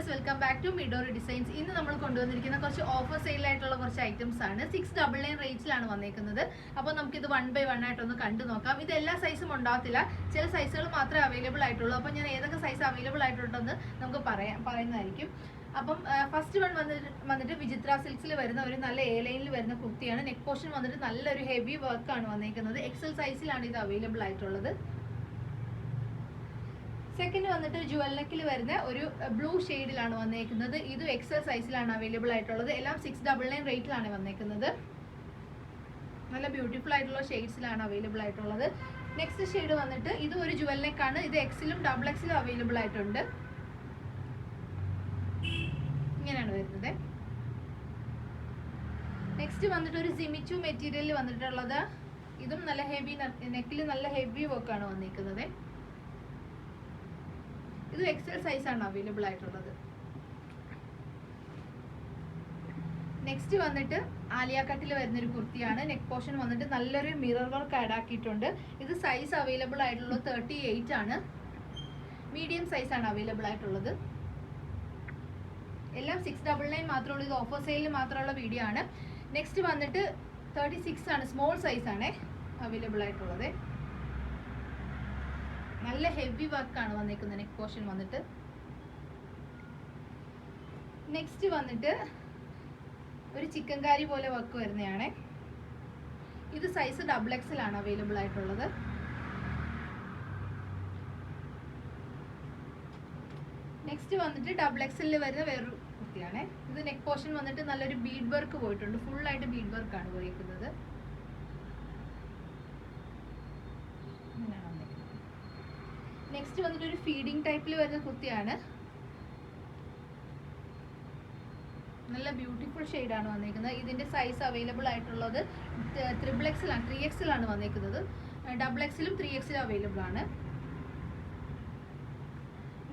Viewers welcome back to Midori designs ഇന്ന് നമ്മൾ കൊണ്ടുവന്നിരിക്കുന്ന കുറച്ച് ഓഫർ സെയിലായിട്ടുള്ള കുറച്ച് ഐറ്റംസ് ആണ്. സിക്സ് ഡബിൾ നയൻ റേറ്റിലാണ് വന്നേക്കുന്നത്. അപ്പോൾ നമുക്കിത് വൺ ബൈ വൺ ആയിട്ടൊന്ന് കണ്ടു നോക്കാം. ഇത് എല്ലാ സൈസും ഉണ്ടാകത്തില്ല. ചില സൈസുകൾ മാത്രമേ അവൈലബിൾ ആയിട്ടുള്ളൂ. അപ്പോൾ ഞാൻ ഏതൊക്കെ സൈസ് അവൈലബിൾ ആയിട്ടുണ്ടെന്ന് നമുക്ക് പറയാം പറയുന്നതായിരിക്കും. അപ്പം ഫസ്റ്റ് വൺ വന്നിട്ട് വന്നിട്ട് വിചിത്ര സിൽക്സിൽ വരുന്ന ഒരു നല്ല എ ലൈനിൽ വരുന്ന കുർത്തിയാണ്. നെക്ക് പോർഷൻ വന്നിട്ട് നല്ലൊരു ഹെവി വർക്കാണ് വന്നേക്കുന്നത്. എക്സൽ സൈസിലാണ് ഇത് അവൈലബിൾ ആയിട്ടുള്ളത്. സെക്കൻഡ് വന്നിട്ട് ജുവൽ നെക്കിൽ വരുന്ന ഒരു ബ്ലൂ ഷെയ്ഡിലാണ് വന്നേക്കുന്നത്. ഇതും എക്സൽ സൈസിലാണ് അവൈലബിൾ ആയിട്ടുള്ളത്. എല്ലാം സിക്സ് ഡബിൾ നയൻ റേറ്റിലാണ് വന്നേക്കുന്നത്. നല്ല ബ്യൂട്ടിഫുൾ ആയിട്ടുള്ള ഷെയ്ഡ്സിലാണ് അവൈലബിൾ ആയിട്ടുള്ളത്. നെക്സ്റ്റ് ഷെയ്ഡ് വന്നിട്ട് ഇത് ഒരു ജുവൽ നെക്കാണ് ഇത് എക്സിലും ഡബിൾ എക്സിലും അവൈലബിൾ ആയിട്ടുണ്ട്. ഇങ്ങനെയാണ് വരുന്നത്. നെക്സ്റ്റ് വന്നിട്ട് ഒരു സിമിച്ചു മെറ്റീരിയലിൽ വന്നിട്ടുള്ളത്. ഇതും നല്ല ഹെവി നെക്കിൽ നല്ല ഹെവി വർക്കാണ് വന്നിരിക്കുന്നത് ഇത് എക്സൽ സൈസ് ആണ് അവൈലബിൾ ആയിട്ടുള്ളത്. നെക്സ്റ്റ് വന്നിട്ട് ആലിയ കട്ടിൽ വരുന്ന ഒരു കുർത്തിയാണ്. നെക്ക് പോർഷൻ വന്നിട്ട് നല്ലൊരു മിറർ വർക്ക് ആഡ് ആക്കിയിട്ടുണ്ട്. ഇത് സൈസ് അവൈലബിൾ ആയിട്ടുള്ളത് തേർട്ടി എയ്റ്റ് ആണ്. മീഡിയം സൈസ് ആണ് അവൈലബിൾ ആയിട്ടുള്ളത്. എല്ലാം സിക്സ് ഡബിൾ നയൻ മാത്രമേ ഉള്ളൂ ഇത് ഓഫർ സെയിലിൽ മാത്രമുള്ള വീഡിയോ ആണ്. നെക്സ്റ്റ് വന്നിട്ട് തേർട്ടി സിക്സ് ആണ് സ്മോൾ സൈസ് ആണ് അവൈലബിൾ ആയിട്ടുള്ളത്. നല്ല ഹെവി വർക്കാണ് വന്നേക്കുന്നത്. നെക്ക് പോർഷൻ വന്നിട്ട്. നെക്സ്റ്റ് വന്നിട്ട് ഒരു ചിക്കൻ കാരി പോലെ വർക്ക് വരുന്നതാണ് ഇത് സൈസ് ഡബിൾ എക്സൽ ആണ് അവൈലബിൾ ആയിട്ടുള്ളത്. നെക്സ്റ്റ് വന്നിട്ട് ഡബിൾ എക്സലിൽ വരുന്ന വേറൊരു കുർത്തിയാണ് ഇത് നെക്ക് പോർഷൻ വന്നിട്ട് നല്ലൊരു ബീഡ് വർക്ക് പോയിട്ടുണ്ട്. ഫുൾ ആയിട്ട് ബീഡ് വർക്കാണ് പോയിരിക്കുന്നത് ഇങ്ങനെയാണ് വന്നിരിക്കുന്നത് നെക്സ്റ്റ് വന്നിട്ട് ഒരു ഫീഡിങ് ടൈപ്പിൽ വരുന്ന കുർത്തിയാണ് നല്ല ബ്യൂട്ടിഫുൾ ആണ് വന്നിരിക്കുന്നത് ഇതിന്റെ സൈസ് അവൈലബിൾ ആയിട്ടുള്ളത് ത്രിബിൾ എക്സിലാണ് ത്രീ എക്സിലാണ് വന്നിരിക്കുന്നത് ഡബിൾ എക്സിലും ത്രീ എക്സിലും അവൈലബിൾ ആണ്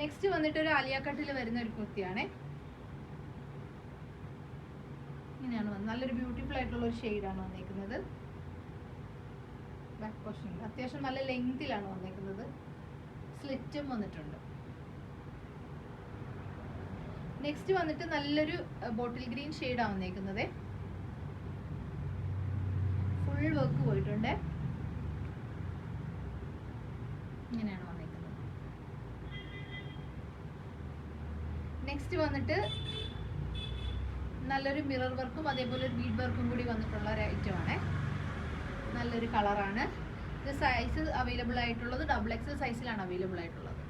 നെക്സ്റ്റ് വന്നിട്ട് ഒരു അലിയാക്കട്ടിൽ കട്ടിൽ വരുന്ന ഒരു കുർത്തിയാണ് ഇങ്ങനെയാണ് വന്നത്. നല്ലൊരു ബ്യൂട്ടിഫുൾ ആയിട്ടുള്ള ഒരു ഷെയ്ഡാണ് വന്നിരിക്കുന്നത് ബാക്ക് പോർഷൻ അത്യാവശ്യം നല്ല ലെങ്തിലാണ് വന്നിരിക്കുന്നത് സ്ലിറ്റും വന്നിട്ടുണ്ട്. നെക്സ്റ്റ് വന്നിട്ട് നല്ലൊരു ബോട്ടിൽ ഗ്രീൻ ഷെയ്ഡാണ് വന്നേക്കുന്നത്. ഫുൾ വർക്ക് പോയിട്ടുണ്ട്. ഇങ്ങനെയാണ് വന്നേക്കുന്നത്. നെക്സ്റ്റ് വന്നിട്ട് നല്ലൊരു മിറർ വർക്കും അതേപോലെ ഒരു ബീഡ് വർക്കും കൂടി വന്നിട്ടുള്ള ഒരു ഐറ്റമാണ് നല്ലൊരു കളറാണ് ഇത് സൈസ് അവൈലബിൾ ആയിട്ടുള്ളത് ഡബിൾ എക്സ് സൈസിലാണ് അവൈലബിൾ ആയിട്ടുള്ളത്.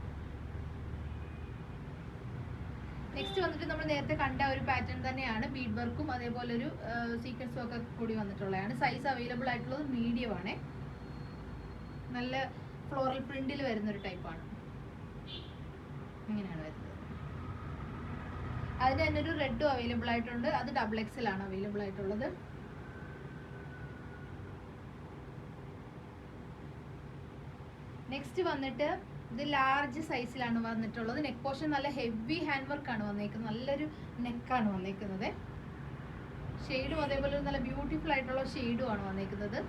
നെക്സ്റ്റ് വന്നിട്ട് നമ്മൾ നേരത്തെ കണ്ട ഒരു പാറ്റേൺ തന്നെയാണ് ബീഡ് വർക്കും അതേപോലെ ഒരു സീക്വൻസും ഒക്കെ കൂടി വന്നിട്ടുള്ളതാണ്. സൈസ് അവൈലബിൾ ആയിട്ടുള്ളത് മീഡിയം ആണ്. നല്ല ഫ്ലോറൽ പ്രിന്റിൽ വരുന്ന ഒരു ടൈപ്പാണ് ഇങ്ങനെയാണ് വരുന്നത്. അതിന് തന്നെ ഒരു റെഡും അവൈലബിൾ ആയിട്ടുണ്ട്. അത് ഡബിൾ എക്സൽ ആണ് അവൈലബിൾ ആയിട്ടുള്ളത്. നെക്സ്റ്റ് വന്നിട്ട് ഇത് ലാർജ് സൈസിലാണ് വന്നിട്ടുള്ളത്. നെക്ക് പോർഷൻ നല്ല ഹെവി ഹാൻഡ് വർക്ക് ആണ് വന്നേക്കുന്നത്. നല്ലൊരു നെക്കാണ് വന്നേക്കുന്നത്. ഷെയ്ഡും അതേപോലെ നല്ല ബ്യൂട്ടിഫുൾ ആയിട്ടുള്ള ഷെയ്ഡും ആണ് വന്നേക്കുന്നത്.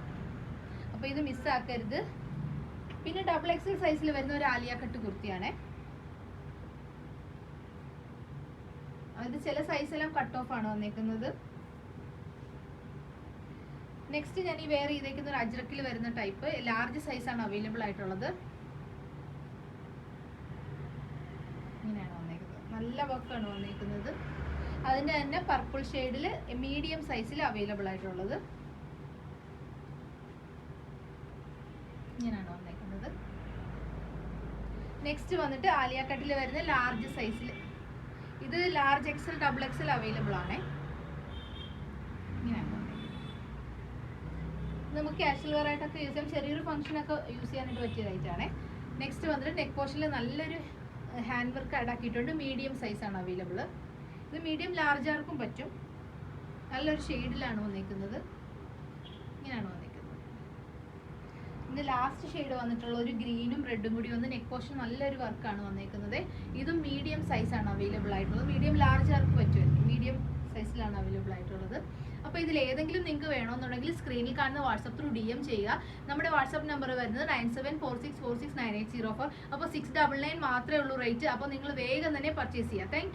അപ്പോൾ ഇത് മിസ്സാക്കരുത് പിന്നെ ഡബിൾ എക്സൽ സൈസിൽ വരുന്ന ഒരു ആലിയ കട്ട് കുർത്തിയാണേ. അത് ചില സൈസെല്ലാം കട്ട് ഓഫ് ആണ് വന്നേക്കുന്നത്. നെക്സ്റ്റ് ഞാൻ ഈ വെയർ ചെയ്തേക്കുന്ന ഒരു അജ്രക്കിൽ വരുന്ന ടൈപ്പ് ലാർജ് സൈസ് ആണ് അവൈലബിൾ ആയിട്ടുള്ളത്. ഇങ്ങനെയാണ് വന്നേക്കുന്നത്. നല്ല വർക്കാണ് വന്നേക്കുന്നത്. അതിന്റെ തന്നെ പർപ്പിൾ ഷെയ്ഡിൽ മീഡിയം സൈസിൽ അവൈലബിൾ ആയിട്ടുള്ളത്. ഇങ്ങനെയാണ് വന്നേക്കുന്നത്. നെക്സ്റ്റ് വന്നിട്ട് ആലിയാക്കട്ടിൽ കട്ടിൽ വരുന്ന ലാർജ് സൈസിൽ ഇത് large XL double XL available ആണേ. ഇങ്ങനെയാണ് നമുക്ക് കാഷ്വൽ വെയർ ആയിട്ടൊക്കെ യൂസ് ചെയ്യാം. ചെറിയൊരു ഫംഗ്ഷനൊക്കെ യൂസ് ചെയ്യാനായിട്ട് പറ്റിയതായിട്ടാണ് നെക്സ്റ്റ് വന്നിട്ട് നെക്ക് പോർഷനിൽ നല്ലൊരു ഹാൻഡ് വർക്ക് ആഡ് ആക്കിയിട്ടുണ്ട്. മീഡിയം സൈസാണ് അവൈലബിൾ ഇത് മീഡിയം ലാർജ് ആർക്കും പറ്റും. നല്ലൊരു ഷെയ്ഡിലാണ് വന്നിരിക്കുന്നത് ഇങ്ങനെയാണ് വന്നിരിക്കുന്നത് ഇതിന്റെ ലാസ്റ്റ് ഷെയ്ഡ് വന്നിട്ടുള്ള ഒരു ഗ്രീനും റെഡും കൂടി വന്ന് നെക്ക് പോർഷൻ നല്ലൊരു വർക്കാണ് വന്നേക്കുന്നത്. ഇതും മീഡിയം ആണ് അവൈലബിൾ ആയിട്ടുള്ളത്. മീഡിയം ലാർജ് ആർക്ക് പറ്റുമായിരിക്കും. മീഡിയം സൈസിലാണ് അവൈലബിൾ ആയിട്ടുള്ളത്. അപ്പോൾ ഇതിൽ ഏതെങ്കിലും നിങ്ങൾക്ക് വേണമെന്നുണ്ടെങ്കിൽ സ്ക്രീനിൽ കാണുന്ന വാട്സപ്പ് ത്രൂ ഡി എം ചെയ്യുക. നമ്മുടെ വാട്സപ്പ് നമ്പർ വരുന്നത് nine seven four six four six nine eight zero four അപ്പോൾ സിക്സ് ഡബിൾ നയൻ മാത്രമേ ഉള്ളൂ റേറ്റ് അപ്പോൾ നിങ്ങൾ വേഗം തന്നെ പർച്ചേസ് ചെയ്യുക. താങ്ക്